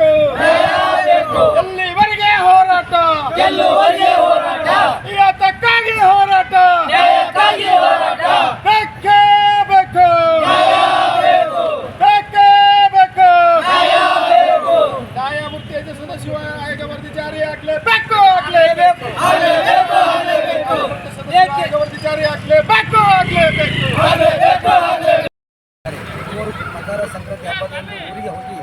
ಬೇಕು ಎಲ್ಲಿವರೆಗೆ ಹೋರಾಟ? ಗೆಲ್ಲುವರೆಗೆ ಹೋರಾಟ? ಯಾತಕ್ಕಾಗಿ ಹೋರಾಟ. ನ್ಯಾಯಕ್ಕಾಗಿ ಹೋರಾಟ. ಬೇಕೇ ಬೇಕು ಬೇಕು ಬೇಕೇ ಬೇಕು ನ್ಯಾಯ ಬೇಕು ನ್ಯಾಯಮೂರ್ತಿ ಸದಾಶಿವ ಆಯೋಗ ವರದಿ ಜಾರಿ ಆಗ್ಲೇಬೇಕು ಆಗ್ಲೇಬೇಕು ಆಗಲೇಬೇಕು ಆಗಲೇಬೇಕು ಇವರು ಮಕರ ಸಂಕ್ರಾಂತಿ ಹಬ್ಬದಂದು ಊರಿಗೆ ಹೋಗಿ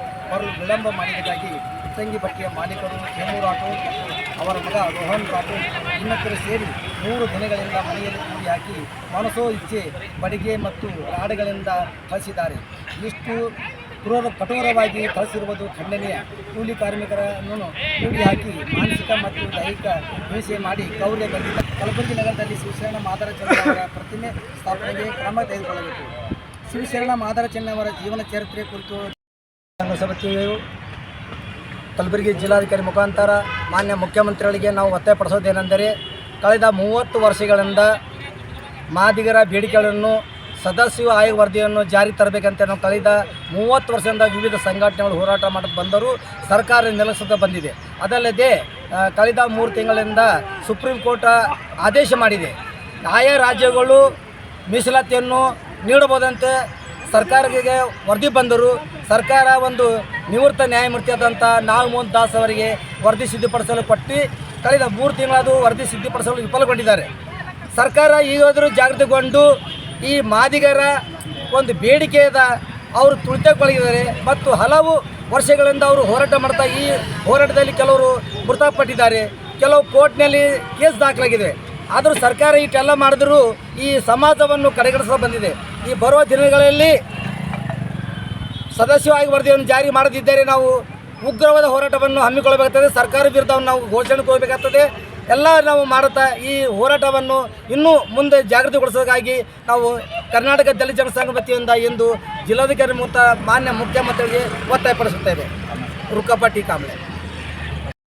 ವಿಳಂಬ ಮಾಡಿದ್ದಕ್ಕಾಗಿ ಇಟ್ಟಂಗಿ ಬಟ್ಟೆಯ ಮಾಲೀಕರು ರಾಠೋಡ್ ಮತ್ತು ಅವರ ಮಗ ರೋಹನ್ ರಾಠೋಡ್ ಇನ್ನಿತರು ಸೇರಿ ಮೂರು ದಿನಗಳಿಂದ ಮನೆಯಲ್ಲಿ ಕೂಡಿ ಹಾಕಿ ಮನಸೋ ಇಚ್ಛೆ, ಬಡಿಗೆ ಮತ್ತು ರಾಡುಗಳಿಂದ ಕಳಿಸಿದ್ದಾರೆ ಇಷ್ಟು ಕ್ರೂರ ಕಠೋರವಾಗಿ ಕಳಿಸಿರುವುದು ಖಂಡನೀಯ. ಕೂಲಿ ಕಾರ್ಮಿಕರನ್ನು ಕೂಡಿ ಹಾಕಿ ಮಾನಸಿಕ ಮತ್ತು ದೈಹಿಕ ಹಿಂಸೆ ಮಾಡಿ ಗೌರವ ಬಂದಿದ್ದ ಕಲಬುರಗಿ ನಗರದಲ್ಲಿ ಶಿವಶರಣ ಮಾದರ ಅವರ ಪ್ರತಿಮೆ ಸ್ಥಾಪನೆಗೆ ಕ್ರಮ ತೆಗೆದುಕೊಳ್ಳಬೇಕು. ಶಿವಶರಣ ಮಾದರ ಚೆನ್ನವರ ಜೀವನ ಚರಿತ್ರೆ ಕುರಿತು ಸಂಘ ಕಲಬುರಗಿ ಜಿಲ್ಲಾಧಿಕಾರಿ ಮುಖಾಂತರ ಮಾನ್ಯ ಮುಖ್ಯಮಂತ್ರಿಗಳಿಗೆ ನಾವು ಒತ್ತಾಯಪಡಿಸೋದೇನೆಂದರೆ ಕಳೆದ ಮೂವತ್ತು ವರ್ಷಗಳಿಂದ ಮಾದಿಗರ ಬೇಡಿಕೆಗಳನ್ನು ಸದಸ್ಯ ಆಯೋಗ ವರದಿಯನ್ನು ಜಾರಿ ತರಬೇಕಂತ ನಾವು ಕಳೆದ ಮೂವತ್ತು ವರ್ಷದಿಂದ ವಿವಿಧ ಸಂಘಟನೆಗಳು ಹೋರಾಟ ಮಾಡಕ್ಕೆ ಬಂದರೂ ಸರ್ಕಾರ ನೆಲೆಸುತ್ತಾ ಬಂದಿದೆ. ಅದಲ್ಲದೆ ಕಳೆದ ಮೂರು ತಿಂಗಳಿಂದ ಸುಪ್ರೀಂ ಕೋರ್ಟ್ ಆದೇಶ ಮಾಡಿದೆ. ಆಯಾ ರಾಜ್ಯಗಳು ಮೀಸಲಾತಿಯನ್ನು ನೀಡಬಹುದಂತೆ ಸರ್ಕಾರಕ್ಕೆ ವರದಿ ಬಂದರು ಸರ್ಕಾರ ಒಂದು ನಿವೃತ್ತ ನ್ಯಾಯಮೂರ್ತಿ ಆದಂಥ ನಾಗಮೋಹನ್ ದಾಸ್ ಅವರಿಗೆ ವರದಿ ಸಿದ್ಧಪಡಿಸಲು ಕೊಟ್ಟು ಕಳೆದ ಮೂರು ತಿಂಗಳದು ವರದಿ ಸಿದ್ಧಪಡಿಸಲು ವಿಫಲಗೊಂಡಿದ್ದಾರೆ. ಸರ್ಕಾರ ಈಗಾದರೂ ಜಾಗೃತಿಗೊಂಡು ಈ ಮಾದಿಗರ ಒಂದು ಬೇಡಿಕೆಯದ ಅವರು ತುಳಿತಕ್ಕೊಳಗಿದ್ದಾರೆ ಮತ್ತು ಹಲವು ವರ್ಷಗಳಿಂದ ಅವರು ಹೋರಾಟ ಮಾಡ್ತಾ ಈ ಹೋರಾಟದಲ್ಲಿ ಕೆಲವರು ಮೃತಪಟ್ಟಿದ್ದಾರೆ. ಕೆಲವು ಕೋರ್ಟ್ನಲ್ಲಿ ಕೇಸ್ ದಾಖಲಾಗಿದೆ. ಆದರೂ ಸರ್ಕಾರ ಇಷ್ಟೆಲ್ಲ ಮಾಡಿದರೂ ಈ ಸಮಾಜವನ್ನು ಕಡೆಗಣಿಸ ಬಂದಿದೆ. ಈ ಬರುವ ದಿನಗಳಲ್ಲಿ ಸದಸ್ಯವಾಗಿ ವರದಿಯನ್ನು ಜಾರಿ ಮಾಡದಿದ್ದರೆ ನಾವು ಉಗ್ರವಾದ ಹೋರಾಟವನ್ನು ಹಮ್ಮಿಕೊಳ್ಳಬೇಕಾಗ್ತದೆ, ಸರ್ಕಾರ ವಿರುದ್ಧವನ್ನು ನಾವು ಘೋಷಣೆ ಕೊಡಬೇಕಾಗ್ತದೆ. ಎಲ್ಲ ನಾವು ಮಾಡುತ್ತಾ ಈ ಹೋರಾಟವನ್ನು ಇನ್ನೂ ಮುಂದೆ ಜಾಗೃತಿಗೊಳಿಸೋದಾಗಿ ನಾವು ಕರ್ನಾಟಕ ದಲಿತ ಜನಸಂಘ ವತಿಯಿಂದ ಇಂದು ಜಿಲ್ಲಾಧಿಕಾರಿ ಮತ್ತು ಮಾನ್ಯ ಮುಖ್ಯಮಂತ್ರಿಗೆ ಒತ್ತಾಯಪಡಿಸುತ್ತೇವೆ. ರುಕ್ಕಪ್ಪ ಟಿ ಕಾಂಬ್ಳೆ